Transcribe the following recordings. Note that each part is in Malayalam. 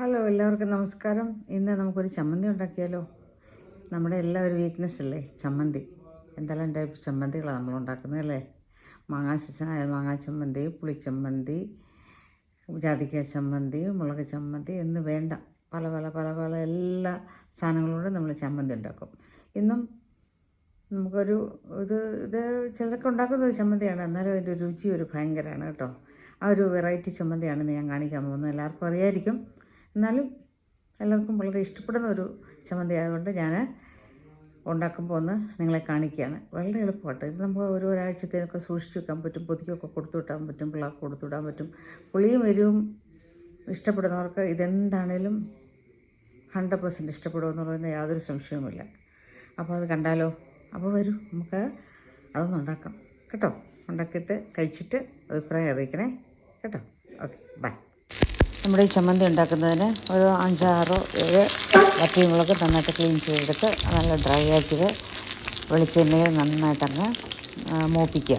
ഹലോ എല്ലാവർക്കും നമസ്കാരം. ഇന്ന് നമുക്കൊരു ചമ്മന്തി ഉണ്ടാക്കിയാലോ? നമ്മുടെ എല്ലാ ഒരു വീക്ക്നെസ് അല്ലേ? ചമ്മന്തി. എന്തെല്ലാം ടൈപ്പ് ചമ്മന്തികളാണ് നമ്മൾ ഉണ്ടാക്കുന്നത് അല്ലേ? മാങ്ങാ സീസണായ മാങ്ങാ ചമ്മന്തി പുളിച്ചമ്മന്തി ജാതിക്ക ചമ്മന്തി മുളക് ചമ്മന്തി എന്ന് വേണ്ട. പല പല പല പല എല്ലാ സാധനങ്ങളോടും നമ്മൾ ചമ്മന്തി ഉണ്ടാക്കും. ഇന്നും നമുക്കൊരു ഇത് ഇത് ചിലരൊക്കെ ഉണ്ടാക്കുന്നത് ചമ്മന്തിയാണ്. എന്നാലും അതിന്റെ രുചി ഒരു ഭയങ്കരമാണ് കേട്ടോ. ആ ഒരു വെറൈറ്റി ചമ്മന്തിയാണ് ഞാൻ കാണിക്കാൻ പോകുന്നത്. എല്ലാവർക്കും അറിയായിരിക്കും. എന്നാലും എല്ലാവർക്കും വളരെ ഇഷ്ടപ്പെടുന്ന ഒരു ചമ്മന്തി ആയതുകൊണ്ട് ഞാൻ ഉണ്ടാക്കുമ്പോൾ ഒന്ന് നിങ്ങളെ കാണിക്കുകയാണ്. വളരെ എളുപ്പമായിട്ട് ഇത് നമുക്ക് ഒരു ഒരാഴ്ചത്തേനൊക്കെ സൂക്ഷിച്ച് വെക്കാൻ പറ്റും. പൊതിക്കൊക്കെ കൊടുത്തു വിട്ടാൻ പറ്റും. പിള്ളേർക്ക് കൊടുത്തു വിടാൻ പറ്റും. പുളിയും എരിവും ഇഷ്ടപ്പെടുന്നവർക്ക് ഇതെന്താണേലും ഹൺഡ്രഡ് പെർസെന്റ് ഇഷ്ടപ്പെടുമെന്നുള്ളതിന് യാതൊരു സംശയവുമില്ല. അപ്പോൾ അത് കണ്ടാലോ? അപ്പോൾ വരൂ നമുക്ക് അതൊന്ന് ഉണ്ടാക്കാം. കേട്ടോ? ഉണ്ടാക്കിയിട്ട് കഴിച്ചിട്ട് അഭിപ്രായം അറിയിക്കണേ. കേട്ടോ? Okay bye. നമ്മുടെ ഈ ചമ്മന്തി ഉണ്ടാക്കുന്നതിന് ഒരു അഞ്ചാറോ ഏഴ് വറ്റിമുളക് നന്നായിട്ട് ക്ലീൻ ചെയ്തെടുത്ത് നല്ല ഡ്രൈ ആക്കിയത് വെളിച്ചെണ്ണയിൽ നന്നായിട്ടങ്ങ് മൂപ്പിക്കുക.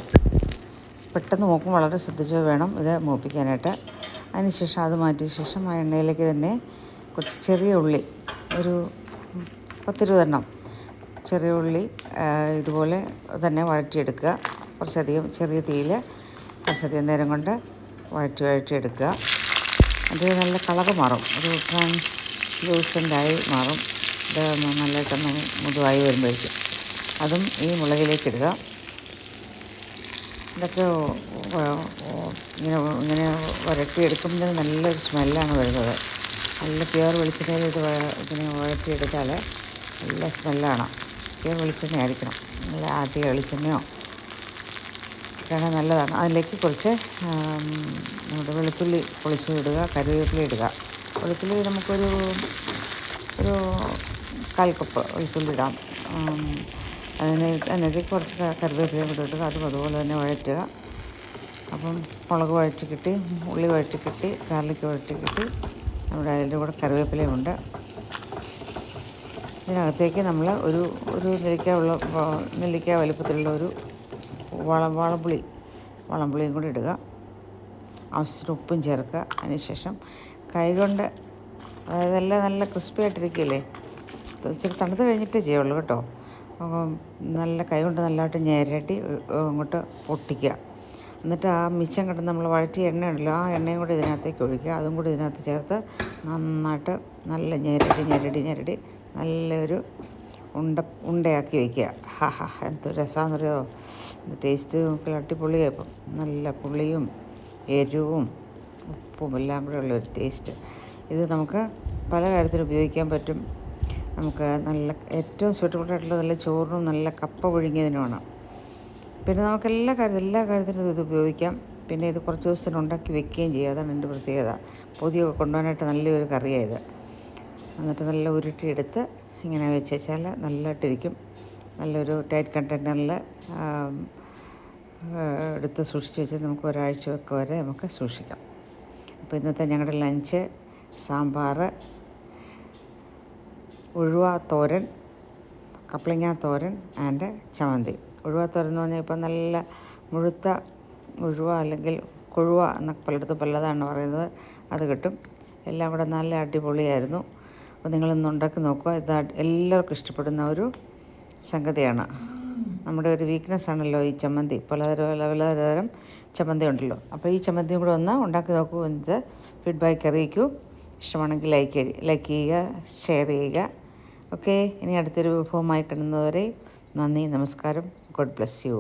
പെട്ടെന്ന് മൂക്കും വളരെ ശ്രദ്ധിച്ച് വേണം ഇത് മൂപ്പിക്കാനായിട്ട്. അതിനുശേഷം അത് മാറ്റിയ ശേഷം ആ എണ്ണയിലേക്ക് തന്നെ കുറച്ച് ചെറിയ ഉള്ളി ഒരു പത്തിരുപതെണ്ണം ചെറിയ ഉള്ളി ഇതുപോലെ തന്നെ വഴറ്റിയെടുക്കുക. കുറച്ചധികം ചെറിയ തീയിൽ കുറച്ചധികം നേരം കൊണ്ട് വഴറ്റി വഴറ്റിയെടുക്കുക. അത് നല്ല കളറ് മാറും. ഒരു ട്രാൻസ്ലൂസന്റായി മാറും. ഇത് നല്ലതായിട്ടൊന്ന് മുതുവായി വരുമ്പോഴേക്കും. അതും ഈ മുളകിലേക്ക് ഇടുക ഇതൊക്കെ ഇങ്ങനെ ഇങ്ങനെ വരട്ടിയെടുക്കുമ്പോൾ നല്ലൊരു സ്മെല്ലാണ് വരുന്നത്. നല്ല പ്യുവർ വെളിച്ചെണ്ണയിൽ ഇത് ഇങ്ങനെ വഴറ്റിയെടുത്താൽ നല്ല സ്മെല്ലാണ്. പ്യുവർ വെളിച്ചെണ്ണ ആയിരിക്കണം നല്ല ആദ്യ വെളിച്ചെണ്ണയോ ഒക്കെയാണ് നല്ലതാണ്. അതിലേക്ക് കുറച്ച് നമ്മുടെ വെളുത്തുള്ളി പൊളിച്ച് ഇടുക കറിവേപ്പില ഇടുക. വെളുത്തുള്ളി നമുക്കൊരു ഒരു കാൽ കപ്പ് വെളുത്തുള്ളി ഇടാം. അതിന് അതിനകത്ത് കുറച്ച് കറിവേപ്പിലയും കൂടെ ഇടുക. അതും അതുപോലെ തന്നെ വഴറ്റുക. അപ്പം മുളക് വഴറ്റി കിട്ടി ഉള്ളി വഴറ്റി കിട്ടി ഗാർലിക്ക് വഴറ്റി കിട്ടി. നമ്മുടെ അതിന്റെ കൂടെ കറിവേപ്പിലയും ഉണ്ട്. ഇതിനകത്തേക്ക് നമ്മൾ ഒരു ഒരു നെല്ലിക്ക ഉള്ള നെല്ലിക്ക വലിപ്പത്തിലുള്ള ഒരു വളം വളംപുളി വളംപുളിയും കൂടി ഇടുക. ആവശ്യത്തിന് ഉപ്പും ചേർക്കുക. അതിനുശേഷം കൈകൊണ്ട് അതായത് എല്ലാം നല്ല ക്രിസ്പി ആയിട്ടിരിക്കില്ലേ ഇച്ചിരി തണുത്ത് കഴിഞ്ഞിട്ടേ ചെയ്യുള്ളൂ കേട്ടോ. നല്ല കൈകൊണ്ട് നല്ലതായിട്ട് ഞെരടി അങ്ങോട്ട് പൊട്ടിക്കുക. എന്നിട്ട് ആ മിച്ചം കിട്ടുന്ന നമ്മൾ വഴറ്റിയ എണ്ണ ഉണ്ടല്ലോ ആ എണ്ണയും കൂടി ഇതിനകത്തേക്ക് ഒഴിക്കുക. അതും കൂടി ഇതിനകത്ത് ചേർത്ത് നന്നായിട്ട് നല്ല ഞെരടി ഞെരടി ഞെരടി നല്ലൊരു ഉണ്ട ഉണ്ടയാക്കി വയ്ക്കുക. ഹാ ഹാ എന്ത് രസമാണെന്നറിയോ ടേസ്റ്റ് നോക്കി അടിപൊളിയായി ഇപ്പം നല്ല പുളിയും എരിവും ഉപ്പും എല്ലാം കൂടെ ഉള്ളൊരു ടേസ്റ്റ് ഇത് നമുക്ക് പല കാര്യത്തിലും ഉപയോഗിക്കാൻ പറ്റും. നമുക്ക് നല്ല ഏറ്റവും സ്യൂട്ടബിൾ ആയിട്ടുള്ള നല്ല ചോറിനും നല്ല കപ്പ പുഴുങ്ങിയതിനുമാണ് പിന്നെ നമുക്ക് എല്ലാ കാര്യത്തിലും എല്ലാ കാര്യത്തിനും ഇത് ഉപയോഗിക്കാം. പിന്നെ ഇത് കുറച്ച് ദിവസത്തിന് ഉണ്ടാക്കി വെക്കുകയും ചെയ്യുക അതാണ് എന്റെ പ്രത്യേകത. പൊതിയൊക്കെ കൊണ്ടുപോകാനായിട്ട് നല്ലൊരു കറിയാണ് ഇത്. എന്നിട്ട് നല്ല ഉരുട്ടിയെടുത്ത് ഇങ്ങനെ വെച്ച് വെച്ചാൽ നല്ലതായിട്ടിരിക്കും. നല്ലൊരു ടൈറ്റ് കണ്ടെയ്നറിൽ എടുത്ത് സൂക്ഷിച്ച് വെച്ച് നമുക്ക് ഒരാഴ്ച ഒക്കെ വരെ നമുക്ക് സൂക്ഷിക്കാം. അപ്പോൾ ഇന്നത്തെ ഞങ്ങളുടെ ലഞ്ച് സാമ്പാർ ഉഴുവ തോരൻ കപ്ലിങ്ങ തോരൻ ആൻഡ് ചമ്മന്തി. ഉഴുവ തോരൻ എന്ന് പറഞ്ഞാൽ ഇപ്പം നല്ല മുഴുത്ത ഉഴുവ അല്ലെങ്കിൽ കൊഴുവ എന്നൊക്കെ പലയിടത്തും പലതാണ് പറയുന്നത്. അത് കിട്ടും. എല്ലാം കൂടെ നല്ല അടിപൊളിയായിരുന്നു. അപ്പോൾ നിങ്ങളൊന്ന് ഉണ്ടാക്കി നോക്കുക. ഇത് എല്ലാവർക്കും ഇഷ്ടപ്പെടുന്ന ഒരു സംഗതിയാണ്. നമ്മുടെ ഒരു വീക്ക്നെസ് ആണല്ലോ ഈ ചമ്മന്തി. പലതരം പലതരം ചമ്മന്തി ഉണ്ടല്ലോ. അപ്പോൾ ഈ ചമ്മന്തിയും കൂടെ ഒന്ന് ഉണ്ടാക്കി നോക്കൂ. എന്നിട്ട് ഫീഡ്ബാക്ക് അറിയിക്കൂ. ഇഷ്ടമാണെങ്കിൽ ലൈക്ക് ലൈക്ക് ചെയ്യുക ഷെയർ ചെയ്യുക. ഓക്കെ ഇനി അടുത്തൊരു വിഭവമായി കിട്ടുന്നതുവരെ നന്ദി നമസ്കാരം. God bless you